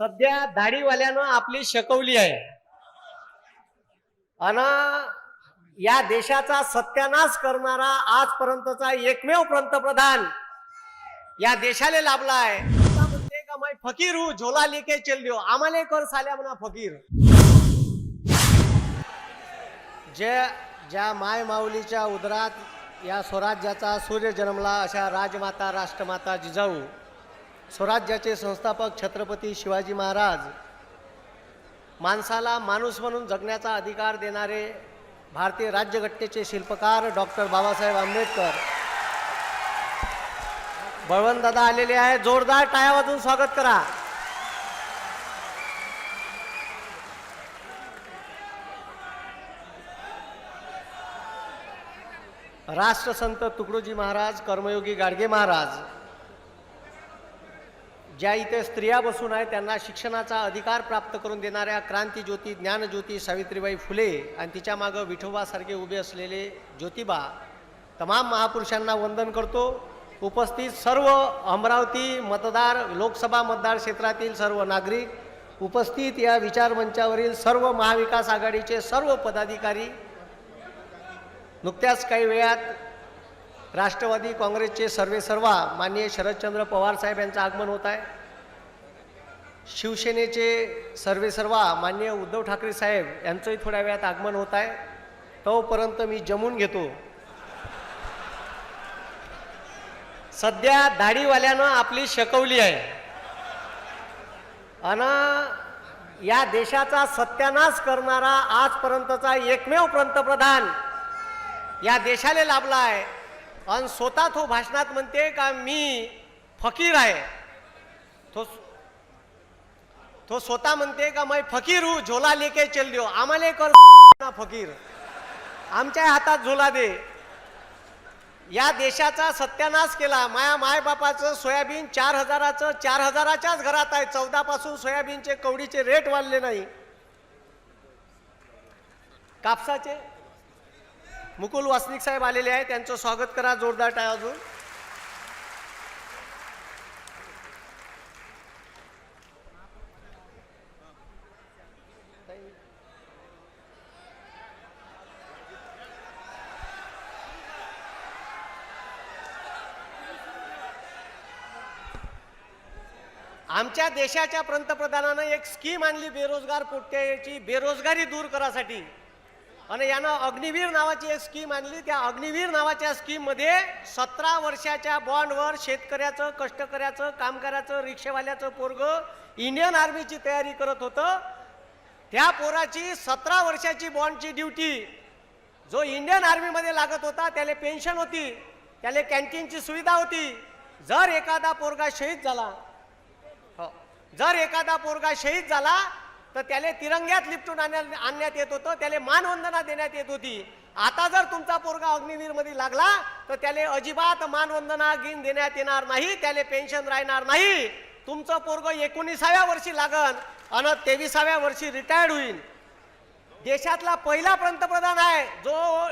सध्या दाढीवाल्यानं आपली शकवली आहे. अन या देशाचा सत्यानाश करणारा आजपर्यंतचा एकमेव पंतप्रधान या देशाला लाभला आहे. म्हणते का मैं फकीर हू झोला लेके चल दियो आम्हाला कर साल्या म्हणा फकीर. ज्या ज्या माय माऊलीच्या उदरात या स्वराज्याचा सूर्य जन्मला अशा राजमाता राष्ट्रमाता जिजाऊ स्वराज्याचे संस्थापक छत्रपती शिवाजी महाराज माणसाला माणूस म्हणून जगण्याचा अधिकार देणारे भारतीय राज्यघटनेचे शिल्पकार डॉक्टर बाबासाहेब आंबेडकर. बळवंत दादा आलेले आहे. जोरदार टाळ्या वाजून स्वागत करा. राष्ट्रसंत तुकडोजी महाराज कर्मयोगी गाडगे महाराज ज्या इथे स्त्रिया बसून आहेत त्यांना शिक्षणाचा अधिकार प्राप्त करून देणाऱ्या क्रांतीज्योती ज्ञानज्योती सावित्रीबाई फुले आणि तिच्या मागं विठोबासारखे उभे असलेले ज्योतिबा तमाम महापुरुषांना वंदन करतो. उपस्थित सर्व अमरावती मतदार लोकसभा मतदार क्षेत्रातील सर्व नागरिक उपस्थित या विचारमंचावरील सर्व महाविकास आघाडीचे सर्व पदाधिकारी नुकत्याच काही वेळात राष्ट्रवादी काँग्रेसचे सर्वे सर्वा माननीय शरदचंद्र पवार साहेब यांचं आगमन होत आहे. शिवसेनेचे सर्वे सर्वा माननीय उद्धव ठाकरे साहेब यांचंही थोड्या वेळात आगमन होत आहे. तोपर्यंत मी जमून घेतो. सध्या दाढीवाल्यानं आपली शकवली आहे. आणि या देशाचा सत्यानाश करणारा आजपर्यंतचा एकमेव पंतप्रधान या देशाला लाभला आहे. आणि स्वतः तो भाषणात म्हणते का मी फकीर आहे. तो तो स्वतः म्हणते का मै फकीर हू झोला लेके चल देऊ आम्हाला कर ना फकीर. आमच्या हातात झोला दे. या देशाचा सत्यानाश केला. माया मायबापाचं सोयाबीन चार हजाराचं चार हजाराच्याच घरात आहे. चौदा पासून सोयाबीनचे कवडीचे रेट वाढले नाही. कापसाचे? मुकुल वासनिक साहेब आलेले आहे त्यांचं स्वागत करा. जोरदार टाळ्या अजून आमच्या देशाच्या पंतप्रधानानं एक स्कीम आणली बेरोजगार पोट्याची बेरोजगारी दूर करासाठी. आणि यानं अग्निवीर नावाची एक स्कीम आणली त्या अग्निवीर नावाच्या स्कीममध्ये सतरा वर्षाच्या बॉन्डवर शेतकऱ्याचं कष्टकऱ्याचं कामगाराचं रिक्षावाल्याचं पोरग इंडियन आर्मीची तयारी करत होतं त्या पोराची सतरा वर्षाची बॉन्डची ड्युटी जो इंडियन आर्मीमध्ये लागत होता त्याला पेन्शन होती त्याला कॅन्टीनची सुविधा होती जर एखादा पोरगा शहीद झाला हो. जर एखादा पोरगा शहीद झाला तर त्याला तिरंग्यात लिपटून आणण्या- आणण्यात येत होतं. त्याला मानवंदना देण्यात येत होती. आता जर तुमचा पोरगा अग्निवीरमध्ये लागला तर त्याला अजिबात मानवंदना गिन देण्यात येणार नाही. त्याला पेन्शन राहणार नाही. तुमचं पोरग एकोणीसाव्या वर्षी लागन आणि तेविसाव्या वर्षी रिटायर्ड होईल. देशातला पहिला पंतप्रधान आहे जो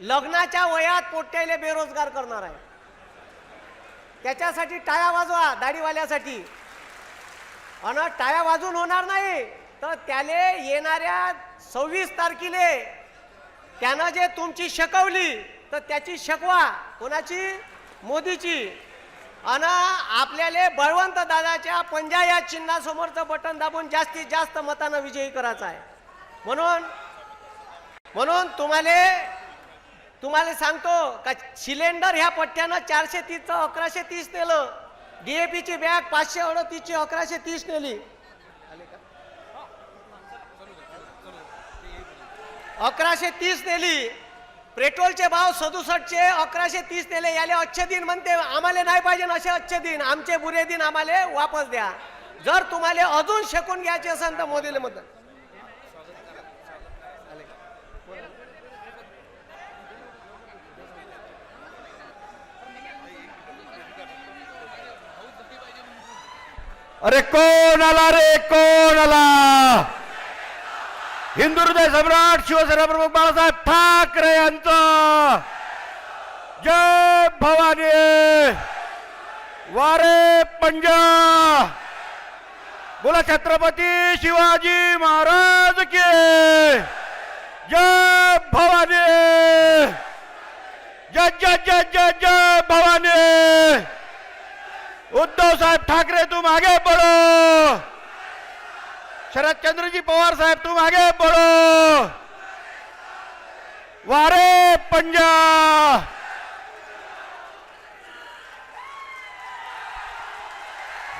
लग्नाच्या वयात पोट्याले बेरोजगार करणार आहे. त्याच्यासाठी टाळ्या वाजवा दाढीवाल्यासाठी. आणि टाळ्या वाजून होणार नाही. तर त्याले येणाऱ्या सव्वीस तारखेले त्यानं जे तुमची शकवली तर त्याची शकवा. कोणाची? मोदीची. आणि आपल्याला बळवंत दादाच्या पंजा या चिन्हासमोरचं बटन दाबून जास्तीत जास्त मतानं विजयी करायचं आहे. म्हणून म्हणून तुम्हाला तुम्हाला सांगतो का सिलेंडर ह्या पट्ट्यानं चारशे तीसचं अकराशे तीस नेलं. डीएपीची बॅग पाचशे अडतीसची अकराशे तीस नेली. अकराशे तीस नेली. पेट्रोलचे भाव सदुसष्टचे अकराशे तीस नेले. याले अच्छे दिन म्हणते. आम्हाला नाही पाहिजे असे अच्छे दिन. आमचे बुरे दिन आम्हाला वापस द्या. जर तुम्हाला अजून शकून घ्यायचे असेल तर मोदीला मत अरे कोण आला रे? कोण आला? हिंदू हृदय सम्राट शिवसेना प्रमुख बाळासाहेब ठाकरे यांचा. जय भवानी. वारे पंजा. बोला छत्रपती शिवाजी महाराज के. जय भवानी. जय जय जय जय जय भवानी. उद्धव साहेब ठाकरे तुम आगे बढ़ो शरद पवार साहेब तू मागे बोलो. वारे पंजा.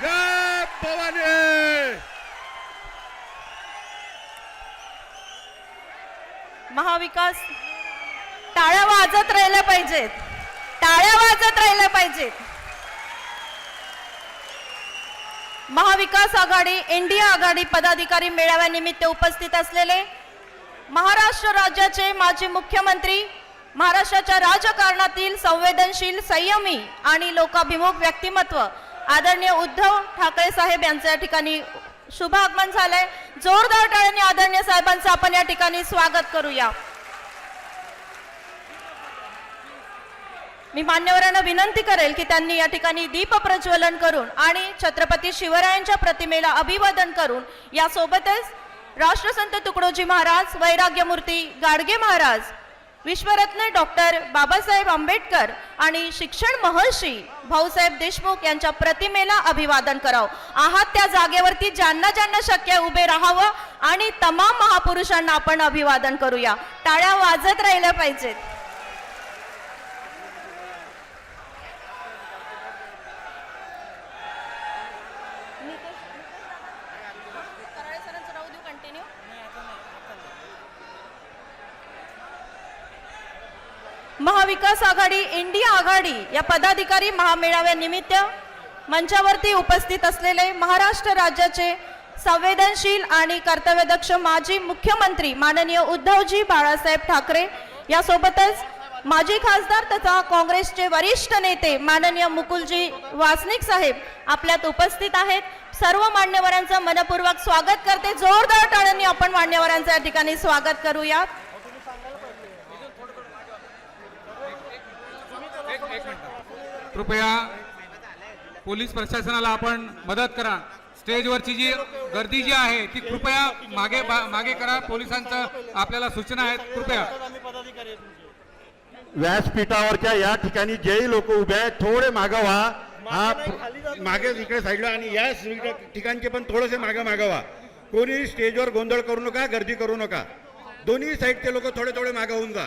जय भवानी. महाविकास टाळ्या वाजत राहिल्या पाहिजेत. टाळ्या वाजत राहिल्या पाहिजेत. महाविकास आघाडी इंडिया आघाडी पदाधिकारी मेळाव्यानिमित्त उपस्थित असलेले महाराष्ट्र राज्याचे माजी मुख्यमंत्री महाराष्ट्राच्या राजकारणातील संवेदनशील संयमी आणि लोकाभिमुख व्यक्तिमत्व आदरणीय उद्धव ठाकरे साहेब यांचं या ठिकाणी शुभ आगमन झालंय. जोरदार टाळ्यांनी आदरणीय साहेबांचं आपण या ठिकाणी स्वागत करूया. मी मान्यवरांना विनंती करेल की त्यांनी या ठिकाणी दीप प्रज्वलन करून आणि छत्रपती शिवरायांच्या प्रतिमेला अभिवादन करून यासोबतच राष्ट्रसंत तुकडोजी महाराज वैराग्यमूर्ती गाडगे महाराज विश्वरत्न डॉक्टर बाबासाहेब आंबेडकर आणि शिक्षण महर्षी भाऊसाहेब देशमुख यांच्या प्रतिमेला अभिवादन करावं. आहात त्या जागेवरती ज्यांना ज्यांना शक्य उभे राहावं आणि तमाम महापुरुषांना आपण अभिवादन करूया. टाळ्या वाजत राहिल्या पाहिजेत कराळे सरांचं राहू देऊ कंटिन्यू महाविकास आघाडी इंडिया आघाडी या पदाधिकारी महामेळाव्यानिमित्त मंचावरती उपस्थित असलेले महाराष्ट्र राज्याचे संवेदनशील आणि कर्तव्यदक्ष माजी मुख्यमंत्री माननीय उद्धवजी बाळासाहेब ठाकरे यासोबतच माजी खासदार तथा काँग्रेसचे वरिष्ठ नेते माननीय मुकुलजी वासनिक साहेब आपल्यात उपस्थित आहेत. सर्व मान्यवरांचं मनपूर्वक स्वागत करते. जोरदार टाळ्यांनी आपण मान्यवरांचं या ठिकाणी स्वागत करूयात. कृपया पोलीस प्रशासनाला आपण मदत करा. स्टेजवरची जी गर्दी जी आहे ती कृपया मागे मागे करा. पोलिसांचं आपल्याला सूचना आहेत. कृपया. व्यासपीठावरच्या या ठिकाणी जे लोक उभे आहेत थोडे मागं व्हा. हा मागे इकडे साईडला आणि या ठिकाणचे पण थोडेसे मागे मागं व्हा. कोणी स्टेजवर गोंधळ करू नका गर्दी करू नका. दोन्ही साईडचे लोक थोडे थोडे मागे होऊन जा.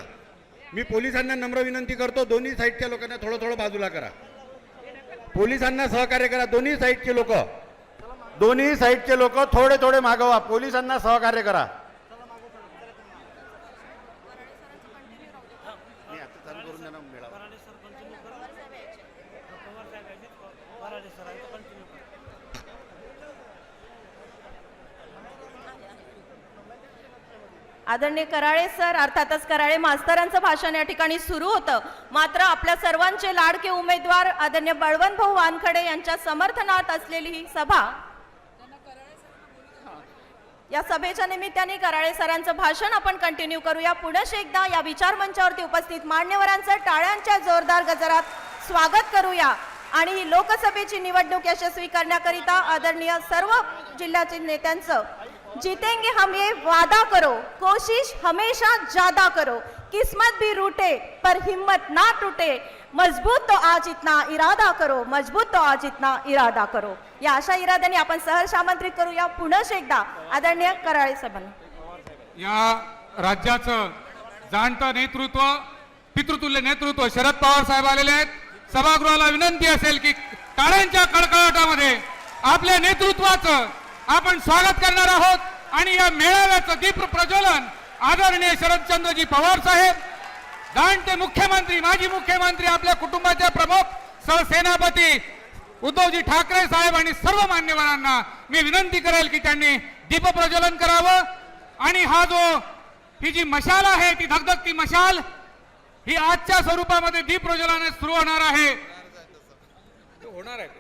मी पोलिसांना नम्र विनंती करतो दोन्ही साईडच्या लोकांना थोडं थोडं बाजूला करा. पोलिसांना सहकार्य करा दोन्ही साईडचे लोक. दोन्ही साईडचे लोक थोडे थोडे मागं व्हा पोलिसांना सहकार्य करा. आदरणीय कराळे सर अर्थातच कराळे मास्तरांचं भाषण या ठिकाणी सुरू होतं. मात्र आपल्या सर्वांचे लाडके उमेदवार आदरणीय बळवंत भाऊ वानखडे यांच्या समर्थनात असलेली ही सभा या सभेच्या निमित्ताने कराळे सरांचं भाषण आपण कंटिन्यू करूया पुनश एकदा या विचार मंचावरती उपस्थित मान्यवरांचं टाळ्यांच्या जोरदार गजरात स्वागत करूया. आणि ही लोकसभेची निवडणूक यशस्वी करण्याकरिता आदरणीय सर्व जिल्ह्यातील नेत्यांचं जीतेंगे हम ये वादा करो कोशिश हमेशा ज्यादा करो। किस्मत भी रूटे पर हिम्मत ना टूटे। मजबूत तो आज इतना इरादा करो मजबूत तो आज इतना इरादा करो। या अशा इराद्याने आपण सहर्ष आमंत्रित करूया पुनश एकदा आदरणीय कराळे साहेबांना. या राज्याचं जाणतं नेतृत्व पितृतुल्य नेतृत्व शरद पवार साहेब आलेले आहेत. सभागृहाला विनंती असेल की टाळ्यांच्या कडकडाटामध्ये आपल्या नेतृत्वाचं आपण स्वागत करणार आहोत. आणि या मेळाव्याचं दीप प्रज्वलन आदरणीय शरदचंद्रजी पवार साहेब दांडते मुख्यमंत्री माजी मुख्यमंत्री आपल्या कुटुंबाचे प्रमुख सहसेनापती उद्धवजी ठाकरे साहेब आणि सर्व मान्यवरांना मी विनंती करेल की त्यांनी दीप प्रज्वलन करावं. आणि हा जो ही जी मशाल आहे ती धगधगती मशाल ही आजच्या स्वरूपामध्ये दीप प्रज्वलनाने सुरू होणार आहे. होणार आहे.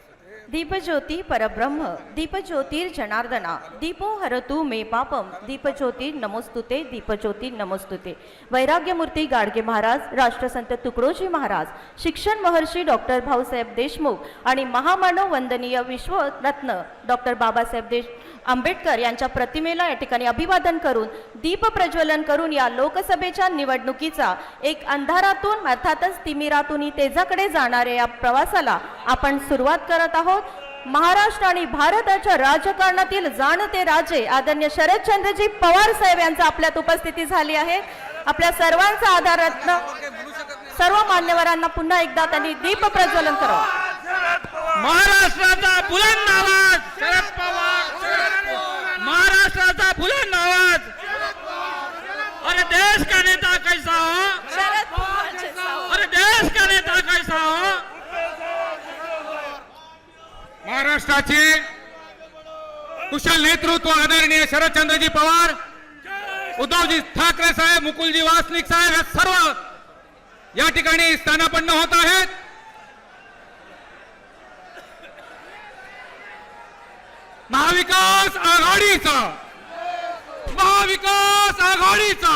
दीपज्योती परब्रह्म दीपज्योतिर्जनार्दना दीपो हरतु मे पापम दीपज्योती नमोस्तुते दीपज्योती नमोस्तुते. वैराग्यमूर्ती गाडगे महाराज राष्ट्रसंत तुकडोजी महाराज शिक्षण महर्षी डॉक्टर भाऊसाहेब देशमुख आणि महामानव वंदनीय विश्वरत्न डॉक्टर बाबासाहेब देश आंबेडकर यांच्या प्रतिमेला या ठिकाणी अभिवादन करून दीप प्रज्वलन करून या लोकसभेच्या निवडणुकीचा एक अंधारातून अर्थातच तिमिरातून तेजाकडे जाणाऱ्या या प्रवासाला आपण सुरुवात करत आहोत. महाराष्ट्र आणि भारताच्या राजकारणातील जाणते राजे आदरणीय शरदचंद्रजी पवार साहेब यांचा आपल्यात उपस्थिती झाली आहे. आपल्या सर्वांचा आधार रत्न सर्व मान्यवरांना पुन्हा एकदा त्यांनी दीप प्रज्वलन करावं. महाराष्ट्राचा बुलंद आवाज. शरद पवार. महाराष्ट्राचा बुलंद आवाज अरे देश का नेता कैसा हो अरे देश का नेता कैसा हो महाराष्ट्राचे कुशल नेतृत्व आदरणीय शरदचंद्रजी पवार उद्धवजी ठाकरे साहेब मुकुलजी वासनिक साहेब या सर्व या ठिकाणी स्थानापन्न होत आहेत. महाविकास आघाडीचा महाविकास आघाडीचा